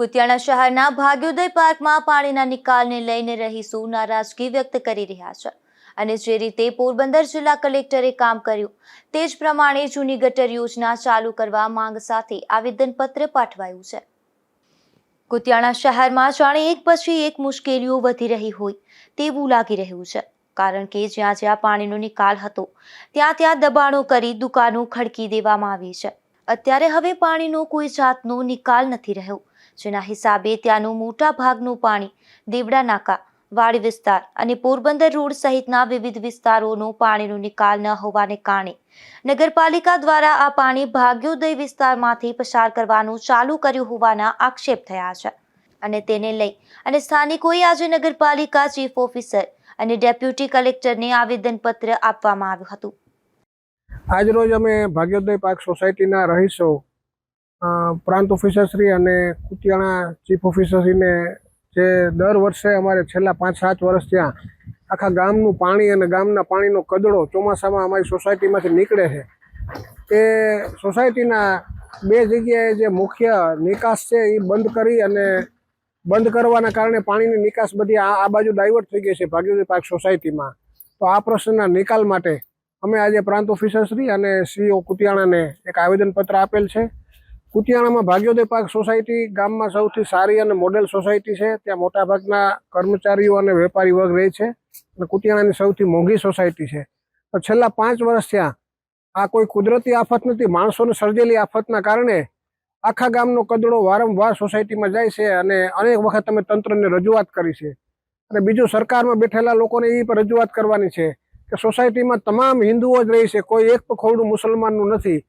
કુતિયાણા શહેરના ભાગ્યોદય પાર્કમાં પાણીના નિકાલને લઈને રહીશો નારાજગી વ્યક્ત કરી રહ્યા છે. અને જે રીતે પોરબંદર જિલ્લા કલેક્ટરે કામ કર્યું, તે જ પ્રમાણે જૂની ગટર યોજના ચાલુ કરવા માંગ સાથે આવેદનપત્ર પાઠવાયું છે. કુતિયાણા શહેરમાં જાણે એક પછી એક મુશ્કેલીઓ વધી રહી હોય તેવું લાગી રહ્યું છે. કારણ કે જ્યાં જ્યાં પાણીનો નિકાલ હતો, ત્યાં ત્યાં દબાણો કરી દુકાનો ખડકી દેવામાં આવી છે. અત્યારે હવે પાણીનો કોઈ જાતનો નિકાલ નથી રહ્યો. જેના હિસાબે ત્યાંનું મોટા ભાગનું પાણી દેવડા નાકા, વાડી વિસ્તાર અને પોરબંદર રોડ સહિતના વિવિધ વિસ્તારોનો પાણીનો નિકાલ ન હોવાને કારણે નગરપાલિકા દ્વારા આ પાણી ભાગ્યોદય વિસ્તારમાંથી પસાર કરવાનું ચાલુ કર્યું હોવાના આક્ષેપ થયા છે. અને તેને લઈ અને સ્થાનિકોએ આજે નગરપાલિકા ચીફ ઓફિસર અને ડેપ્યુટી કલેક્ટરને આવેદનપત્ર આપવામાં આવ્યું હતું. આજરોજ અમે ભાગ્યોદય પાર્ક સોસાયટીના રહીશો પ્રાંત ઓફિસરશ્રી અને કુતિયાણા ચીફ ઓફિસરશ્રીને જે દર વર્ષે અમારે છેલ્લા પાંચ, સાત વર્ષ ત્યાં આખા ગામનું પાણી અને ગામના પાણીનો કદડો ચોમાસામાં અમારી સોસાયટીમાંથી નીકળે છે. એ સોસાયટીના બે જગ્યાએ જે મુખ્ય નિકાસ છે એ બંધ કરી અને બંધ કરવાના કારણે પાણીની નિકાસ બધી આ બાજુ ડાયવર્ટ થઈ ગઈ છે ભાગ્યોદય પાર્ક સોસાયટીમાં. તો આ પ્રશ્નના નિકાલ માટે અમે આજે પ્રાંત ઓફિસરશ્રી અને સીઓ કુતિયાણાને એક આવેદનપત્ર આપેલ છે. કુતિયાણામાં ભાગ્યોદય પાર્ક સોસાયટી ગામમાં સૌથી સારી અને મોડેલ સોસાયટી છે. ત્યાં મોટાભાગના કર્મચારીઓ અને વેપારી વર્ગ રહે છે અને કુતિયાણાની સૌથી મોંઘી સોસાયટી છે. તો છેલ્લા પાંચ વર્ષ ત્યાં આ કોઈ કુદરતી આફત નથી. માણસોને સર્જેલી આફતના કારણે આખા ગામનો કદડો વારંવાર સોસાયટીમાં જાય છે અને અનેક વખત અમે તંત્રને રજૂઆત કરી છે. અને બીજું, સરકારમાં બેઠેલા લોકોને એ પણ રજૂઆત કરવાની છે કે સોસાયટીમાં તમામ હિન્દુઓ જ રહી છે. કોઈ એક ખોરડું મુસલમાનનું નથી.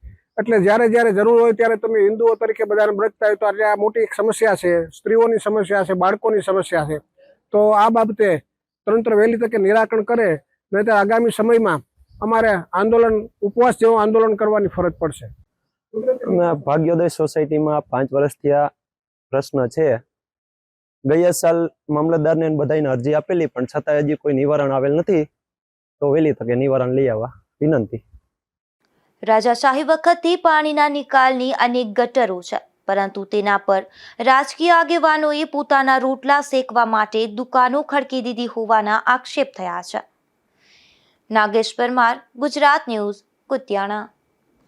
એટલે જ્યારે જ્યારે જરૂર હોય ત્યારે તમે હિન્દુઓ તરીકે બધાને બ્રજતા હોય તો આજે આ મોટી એક સમસ્યા છે. સ્ત્રીઓની સમસ્યા છે, બાળકોની સમસ્યા છે. તો આ બાબતે તંત્ર વહેલી તકે નિરાકરણ કરે, નહીંતર આગામી સમયમાં અમારે આંદોલન, ઉપવાસ જેવું આંદોલન કરવાની ફરજ પડશે. ભાગ્યોદય સોસાયટીમાં પાંચ વર્ષથી આ પ્રશ્ન છે. ગયા સાલ મામલતદારને બધાને અરજી આપેલી, પણ છતાં હજી કોઈ નિવારણ આવેલ નથી. તો વહેલી તકે નિવારણ લઈ આવવા વિનંતી. રાજાશાહી વખતથી પાણીના નિકાલની અનેક ગટરો છે, પરંતુ તેના પર રાજકીય આગેવાનોએ પોતાના રોટલા શેકવા માટે દુકાનો ખડકી દીધી હોવાના આક્ષેપ થયા છે. નાગેશ પરમાર ગુજરાત ન્યૂઝ, કુતિયાણા.